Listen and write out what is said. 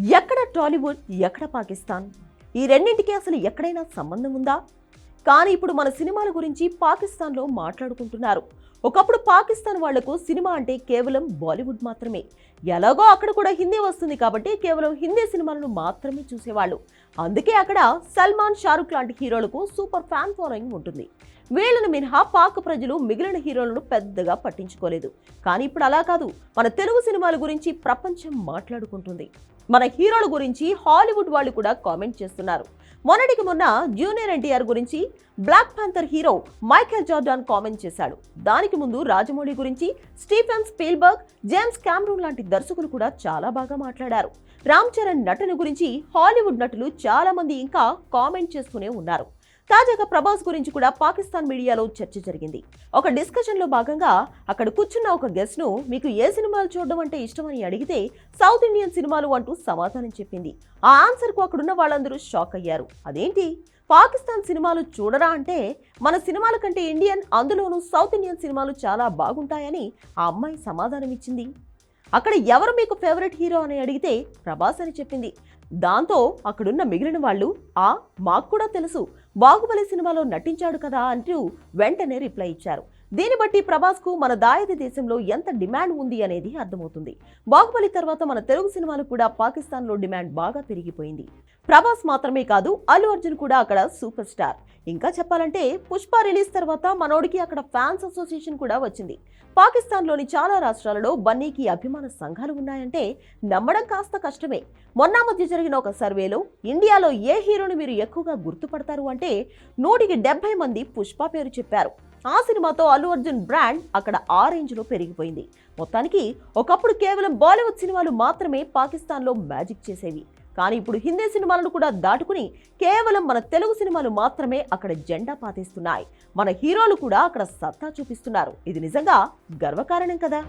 ఎక్కడ టాలీవుడ్ ఎక్కడ పాకిస్తాన్? ఈ రెండింటికి అసలు ఎక్కడైనా సంబంధం ఉందా? కానీ ఇప్పుడు మన సినిమాల గురించి పాకిస్తాన్లో మాట్లాడుకుంటున్నారు. ఒకప్పుడు పాకిస్తాన్ వాళ్ళకు సినిమా అంటే కేవలం బాలీవుడ్ మాత్రమే. ఎలాగో అక్కడ కూడా హిందీ వస్తుంది కాబట్టి కేవలం హిందీ సినిమాలను మాత్రమే చూసేవాళ్ళు. అందుకే అక్కడ సల్మాన్ షారుఖ్ లాంటి హీరోలకు సూపర్ ఫ్యాన్ ఫాలోయింగ్ ఉంటుంది. వీళ్ళను మినహా పాక్ ప్రజలు మిగిలిన హీరోలను పెద్దగా పట్టించుకోలేదు. కానీ ఇప్పుడు అలా కాదు. మన తెలుగు సినిమాల గురించి ప్రపంచం మాట్లాడుకుంటుంది. మన హీరోల గురించి హాలీవుడ్ వాళ్ళు కూడా కామెంట్ చేస్తున్నారు. మొన్నటికి మొన్న జూనియర్ ఎన్టీఆర్ గురించి black panther hero Michael Jordan comment చేశాడు. దానికి ముందు రాజమౌళి గురించి స్టీఫెన్ స్పీల్బర్గ్ జేమ్స్ క్యామ్రూన్ లాంటి దర్శకులు కూడా చాలా బాగా మాట్లాడారు. రామ్ చరణ్ నటన గురించి హాలీవుడ్ నటులు చాలా మంది ఇంకా కామెంట్ చేస్తూనే ఉన్నారు. తాజాగా ప్రభాస్ గురించి కూడా పాకిస్తాన్ మీడియాలో చర్చ జరిగింది. ఒక డిస్కషన్లో భాగంగా అక్కడ కూర్చున్న ఒక గెస్ట్ను మీకు ఏ సినిమాలు చూడడం అంటే ఇష్టమని అడిగితే సౌత్ ఇండియన్ సినిమాలు అంటూ సమాధానం చెప్పింది. ఆ ఆన్సర్కు అక్కడున్న వాళ్ళందరూ షాక్ అయ్యారు. అదేంటి? పాకిస్తాన్ సినిమాలు చూడరా అంటే మన సినిమాల కంటే ఇండియన్ అందులోనూ సౌత్ ఇండియన్ సినిమాలు చాలా బాగుంటాయని ఆ అమ్మాయి సమాధానం ఇచ్చింది. అక్కడ ఎవరు మీకు ఫేవరెట్ హీరో అని అడిగితే ప్రభాస్ అని చెప్పింది. దాంతో అక్కడున్న మిగిలిన వాళ్ళు ఆ మాకు కూడా తెలుసు. బాహుబలి సినిమాలో నటించాడు కదా అంటూ వెంటనే రిప్లై ఇచ్చారు. దీన్ని బట్టి ప్రభాస్కు మన దాయది దేశంలో ఎంత డిమాండ్ ఉంది అనేది అర్థమవుతుంది. బాహుబలి తర్వాత మన తెలుగు సినిమాలు కూడా పాకిస్తాన్లో డిమాండ్ బాగా పెరిగిపోయింది. ప్రభాస్ మాత్రమే కాదు అల్లు అర్జున్ కూడా అక్కడ సూపర్ స్టార్. ఇంకా చెప్పాలంటే పుష్ప రిలీజ్ తర్వాత మనోడికి అక్కడ ఫ్యాన్స్ అసోసియేషన్ కూడా వచ్చింది. పాకిస్తాన్లోని చాలా రాష్ట్రాలలో బన్నీకి అభిమాన సంఘాలు ఉన్నాయంటే నమ్మడం కాస్త కష్టమే. మొన్న మధ్య జరిగిన ఒక సర్వేలో ఇండియాలో ఏ హీరోని మీరు ఎక్కువగా గుర్తుపడతారు అంటే నూటికి డెబ్బై మంది పుష్ప పేరు చెప్పారు. ఆ సినిమాతో అల్లు అర్జున్ బ్రాండ్ అక్కడ ఆ రేంజ్లో పెరిగిపోయింది. మొత్తానికి ఒకప్పుడు కేవలం బాలీవుడ్ సినిమాలు మాత్రమే పాకిస్తాన్లో మ్యాజిక్ చేసేవి. కానీ ఇప్పుడు హిందీ సినిమాలను కూడా దాటుకుని కేవలం మన తెలుగు సినిమాలు మాత్రమే అక్కడ జెండా పాతేస్తున్నాయి. మన హీరోలు కూడా అక్కడ సత్తా చూపిస్తున్నారు. ఇది నిజంగా గర్వకారణం కదా?